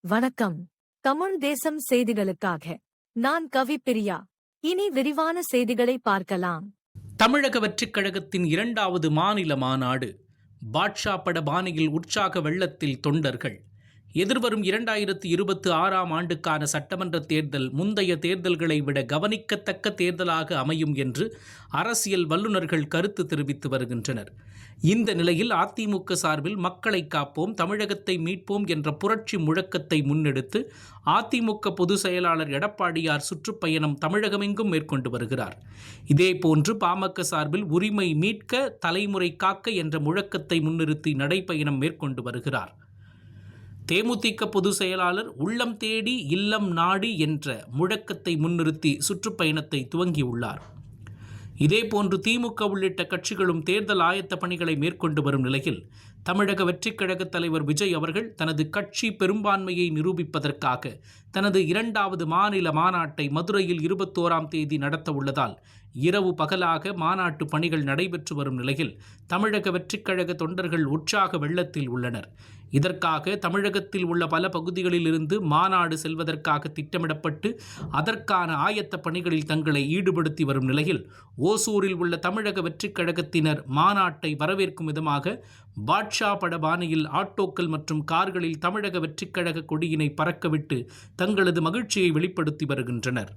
வணக்கம். தமிழ் தேசம் செய்திகளுக்காக நான் கவி பிரியா. இனி விரிவான செய்திகளை பார்க்கலாம். தமிழக வெற்றிக் கழகத்தின் இரண்டாவது மாநில மாநாடு பாட்ஷா பட பாணியில் உற்சாக வெள்ளத்தில் தொண்டர்கள். எதிர்வரும் இரண்டாயிரத்து இருபத்தி ஆறாம் ஆண்டுக்கான சட்டமன்ற தேர்தல் முந்தைய தேர்தல்களை விட கவனிக்கத்தக்க தேர்தலாக அமையும் என்று அரசியல் வல்லுநர்கள் கருத்து தெரிவித்து வருகின்றனர். இந்த நிலையில் அதிமுக சார்பில் மக்களை காப்போம் தமிழகத்தை மீட்போம் என்ற புரட்சி முழக்கத்தை முன்னெடுத்து அதிமுக பொதுச் செயலாளர் எடப்பாடியார் சுற்றுப்பயணம் தமிழகமெங்கும் மேற்கொண்டு வருகிறார். இதேபோன்று பாமக சார்பில் உரிமை மீட்க தலைமுறை காக்க என்ற முழக்கத்தை முன்னிறுத்தி நடைப்பயணம் மேற்கொண்டு வருகிறார். தேமுதிக பொதுச் செயலாளர் உள்ளம் தேடி இல்லம் நாடி என்ற முழக்கத்தை முன்னிறுத்தி சுற்றுப்பயணத்தை துவங்கியுள்ளார். இதேபோன்று திமுக உள்ளிட்ட கட்சிகளும் தேர்தல் ஆயத்த பணிகளை மேற்கொண்டு வரும் நிலையில் தமிழக வெற்றிக் கழக தலைவர் விஜய் அவர்கள் தனது கட்சி பெரும்பான்மையை நிரூபிப்பதற்காக தனது இரண்டாவது மாநில மாநாட்டை மதுரையில் இருபத்தோராம் தேதி நடத்த உள்ளதால் இரவு பகலாக மாநாட்டு பணிகள் நடைபெற்று வரும் நிலையில் தமிழக வெற்றிக்கழக தொண்டர்கள் உற்சாக வெள்ளத்தில் உள்ளனர். இதற்காக தமிழகத்தில் உள்ள பல பகுதிகளில் இருந்து மாநாடு செல்வதற்காக திட்டமிடப்பட்டு அதற்கான ஆயத்த பணிகளில் தங்களை ஈடுபடுத்தி வரும் நிலையில் ஓசூரில் உள்ள தமிழக வெற்றிக் கழகத்தினர் மாநாட்டை வரவேற்கும் விதமாக பாட்ஷா பட பாணியில் ஆட்டோக்கள் மற்றும் கார்களில் தமிழக வெற்றிக் கழக கொடியினை பறக்கவிட்டு தங்களது மகிழ்ச்சியை வெளிப்படுத்தி வருகின்றனர்.